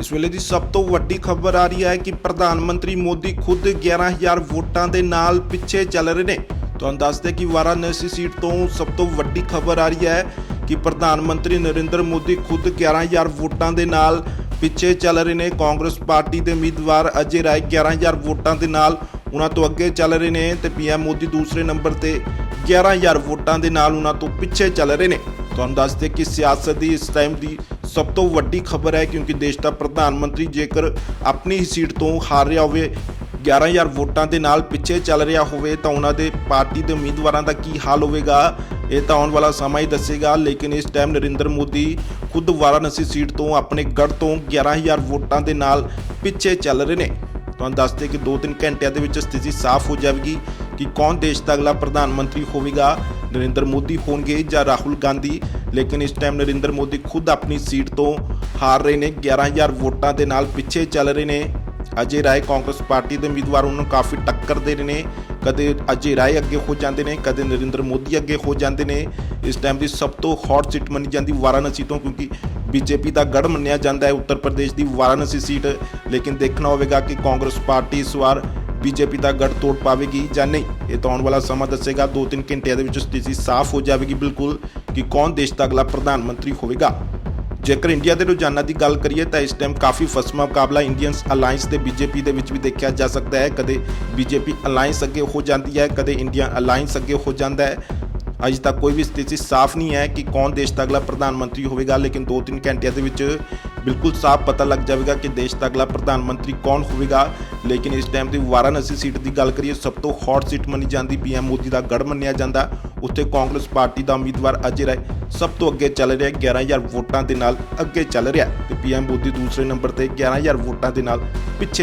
ਇਸ ਵੇਲੇ ਦੀ ਸਭ ਤੋਂ ਵੱਡੀ ਖਬਰ ਆ ਰਹੀ ਹੈ ਕਿ ਪ੍ਰਧਾਨ ਮੰਤਰੀ ਮੋਦੀ ਖੁਦ 11000 ਵੋਟਾਂ ਦੇ ਨਾਲ ਪਿੱਛੇ ਚੱਲ ਰਹੇ ਨੇ। ਤੁਹਾਨੂੰ ਦੱਸਦੇ ਕਿ ਵਾਰਾਣਸੀ ਸੀਟ ਤੋਂ ਸਭ ਤੋਂ ਵੱਡੀ ਖਬਰ ਆ ਰਹੀ ਹੈ ਕਿ ਪ੍ਰਧਾਨ ਮੰਤਰੀ ਨਰਿੰਦਰ ਮੋਦੀ ਖੁਦ 11000 ਵੋਟਾਂ ਦੇ ਨਾਲ ਪਿੱਛੇ ਚੱਲ ਰਹੇ ਨੇ। ਕਾਂਗਰਸ ਪਾਰਟੀ ਦੇ ਉਮੀਦਵਾਰ ਅਜੇ ਰਾਏ 11000 ਵੋਟਾਂ ਦੇ ਨਾਲ ਉਹਨਾਂ ਤੋਂ ਅੱਗੇ ਚੱਲ ਰਹੇ ਨੇ ਤੇ ਪੀਐਮ ਮੋਦੀ ਦੂਸਰੇ ਨੰਬਰ ਤੇ 11000 ਵੋਟਾਂ ਦੇ ਨਾਲ ਉਹਨਾਂ ਤੋਂ ਪਿੱਛੇ ਚੱਲ ਰਹੇ ਨੇ। ਤੁਹਾਨੂੰ ਦੱਸਦੇ ਕਿ ਸਿਆਸਤ ਦੀ ਇਸ ਟਾਈਮ ਦੀ ਸਭ ਤੋਂ ਵੱਡੀ ਖਬਰ ਹੈ ਕਿਉਂਕਿ ਦੇਸ਼ ਦਾ ਪ੍ਰਧਾਨ ਮੰਤਰੀ ਜੇਕਰ ਆਪਣੀ ਹੀ ਸੀਟ ਤੋਂ ਹਾਰ ਰਿਹਾ ਹੋਵੇ 11000 ਵੋਟਾਂ ਦੇ ਨਾਲ ਪਿੱਛੇ ਚੱਲ ਰਿਹਾ ਹੋਵੇ, ਤਾਂ ਉਹਨਾਂ ਦੇ ਪਾਰਟੀ ਦੇ ਉਮੀਦਵਾਰਾਂ ਦਾ ਕੀ ਹਾਲ ਹੋਵੇਗਾ? ਇਹ ਤਾਂ ਆਉਣ ਵਾਲਾ ਸਮਾਂ ਹੀ ਦੱਸੇਗਾ, ਲੇਕਿਨ ਇਸ ਟਾਈਮ ਨਰਿੰਦਰ ਮੋਦੀ ਖੁਦ ਵਾਰਾਣਸੀ ਸੀਟ ਤੋਂ ਆਪਣੇ ਗੜ ਤੋਂ 11000 ਵੋਟਾਂ ਦੇ ਨਾਲ ਪਿੱਛੇ ਚੱਲ ਰਹੇ ਨੇ। ਤੁਹਾਨੂੰ ਦੱਸਦੇ ਕਿ 2-3 ਘੰਟਿਆਂ ਦੇ ਵਿੱਚ ਸਥਿਤੀ ਸਾਫ਼ ਹੋ ਜਾਵੇਗੀ ਕਿ ਕੌਣ ਦੇਸ਼ ਦਾ ਅਗਲਾ ਪ੍ਰਧਾਨ ਮੰਤਰੀ ਹੋਵੇਗਾ। ਨਰਿੰਦਰ ਮੋਦੀ ਹੋਣਗੇ ਜਾਂ ਰਾਹੁਲ ਗਾਂਧੀ, ਲੇਕਿਨ ਇਸ ਟਾਈਮ ਨਰਿੰਦਰ ਮੋਦੀ ਖੁਦ ਆਪਣੀ ਸੀਟ ਤੋਂ ਹਾਰ ਰਹੇ ਨੇ 11000 ਵੋਟਾਂ ਦੇ ਨਾਲ ਪਿੱਛੇ ਚੱਲ ਰਹੇ ਨੇ। ਅਜੇ ਰਾਏ ਕਾਂਗਰਸ ਪਾਰਟੀ ਦੇ ਉਮੀਦਵਾਰ ਉਹਨਾਂ ਨੂੰ ਕਾਫੀ ਟੱਕਰ ਦੇ ਰਹੇ ਨੇ। ਕਦੇ ਅਜੇ ਰਾਏ ਅੱਗੇ ਹੋ ਜਾਂਦੇ ਨੇ, ਕਦੇ ਨਰਿੰਦਰ ਮੋਦੀ ਅੱਗੇ ਹੋ ਜਾਂਦੇ ਨੇ। ਇਸ ਟਾਈਮ ਦੀ ਸਭ ਤੋਂ ਹੌਟ ਸੀਟ ਮੰਨੀ ਜਾਂਦੀ ਵਾਰਾਣਸੀ ਤੋਂ, ਕਿਉਂਕਿ ਬੀਜੇਪੀ ਦਾ ਗੜ ਮੰਨਿਆ ਜਾਂਦਾ ਹੈ ਉੱਤਰ ਪ੍ਰਦੇਸ਼ ਦੀ ਵਾਰਾਣਸੀ ਸੀਟ ਲੇਕਿਨ ਦੇਖਣਾ ਹੋਵੇਗਾ ਕਿ ਕਾਂਗਰਸ ਪਾਰਟੀ ਇਸ ਵਾਰ ਬੀਜੇਪੀ ਦਾ ਗੜ ਤੋੜ ਪਾਵੇਗੀ ਜਾਂ ਨਹੀਂ? ਇਹ ਤਾਂ ਆਉਣ ਵਾਲਾ ਸਮਾਂ ਦੱਸੇਗਾ। 2-3 ਘੰਟਿਆਂ ਦੇ ਵਿੱਚ ਸਥਿਤੀ ਸਾਫ਼ ਹੋ ਜਾਵੇਗੀ। ਬਿਲਕੁਲ ਕਿ ਕੌਣ ਦੇਸ਼ ਦਾ ਅਗਲਾ ਪ੍ਰਧਾਨ ਮੰਤਰੀ ਹੋਵੇਗਾ? ਜੇਕਰ ਇੰਡੀਆ ਦੇ ਰੁਝਾਨਾਂ ਦੀ ਗੱਲ ਕਰੀਏ ਤਾਂ ਇਸ ਟਾਈਮ ਕਾਫੀ ਫਸਮਾ ਮੁਕਾਬਲਾ ਇੰਡੀਅਨਸ ਅਲਾਈਅੰਸ ਤੇ ਬੀਜੇਪੀ ਦੇ ਵਿੱਚ ਵੀ ਦੇਖਿਆ ਜਾ ਸਕਦਾ ਹੈ। ਕਦੇ ਬੀਜੇਪੀ ਅਲਾਈਅੰਸ ਅੱਗੇ ਹੋ ਜਾਂਦੀ ਹੈ, ਕਦੇ ਇੰਡੀਅਨ ਅਲਾਈਅੰਸ ਅੱਗੇ ਹੋ ਜਾਂਦਾ ਹੈ। ਅਜੇ ਤੱਕ ਕੋਈ ਵੀ ਸਥਿਤੀ ਸਾਫ਼ ਨਹੀਂ ਹੈ ਕਿ ਕੌਣ ਦੇਸ਼ ਦਾ ਅਗਲਾ ਪ੍ਰਧਾਨ ਮੰਤਰੀ ਹੋਵੇਗਾ, ਲੇਕਿਨ 2-3 ਘੰਟਿਆਂ ਦੇ ਵਿੱਚ ਬਿਲਕੁਲ ਸਾਫ਼ ਪਤਾ ਲੱਗ ਜਾਵੇਗਾ ਕਿ ਦੇਸ਼ ਦਾ ਅਗਲਾ ਪ੍ਰਧਾਨ ਮੰਤਰੀ ਕੌਣ ਹੋਵੇਗਾ। ਲੇਕਿਨ ਇਸ ਟਾਈਮ ਦੀ ਵਾਰਾਣਸੀ ਸੀਟ ਦੀ ਗੱਲ ਕਰੀਏ, ਸਭ ਤੋਂ ਹੌਟ ਸੀਟ ਮੰਨੀ ਜਾਂਦੀ ਪੀਐਮ ਮੋਦੀ ਦਾ ਗੜ ਮੰਨਿਆ ਜਾਂਦਾ। ਉੱਥੇ ਕਾਂਗਰਸ ਪਾਰਟੀ ਦਾ ਉਮੀਦਵਾਰ ਅਜੇ ਰਾਏ ਸਭ ਤੋਂ ਅੱਗੇ ਚੱਲ ਰਿਹਾ 11000 ਵੋਟਾਂ ਦੇ ਨਾਲ ਅੱਗੇ ਚੱਲ ਰਿਹਾ। ਤੇ ਪੀਐਮ ਮੋਦੀ ਦੂਸਰੇ ਨੰਬਰ ਤੇ 11000 ਵੋਟਾਂ ਦੇ ਨਾਲ ਪਿੱਛੇ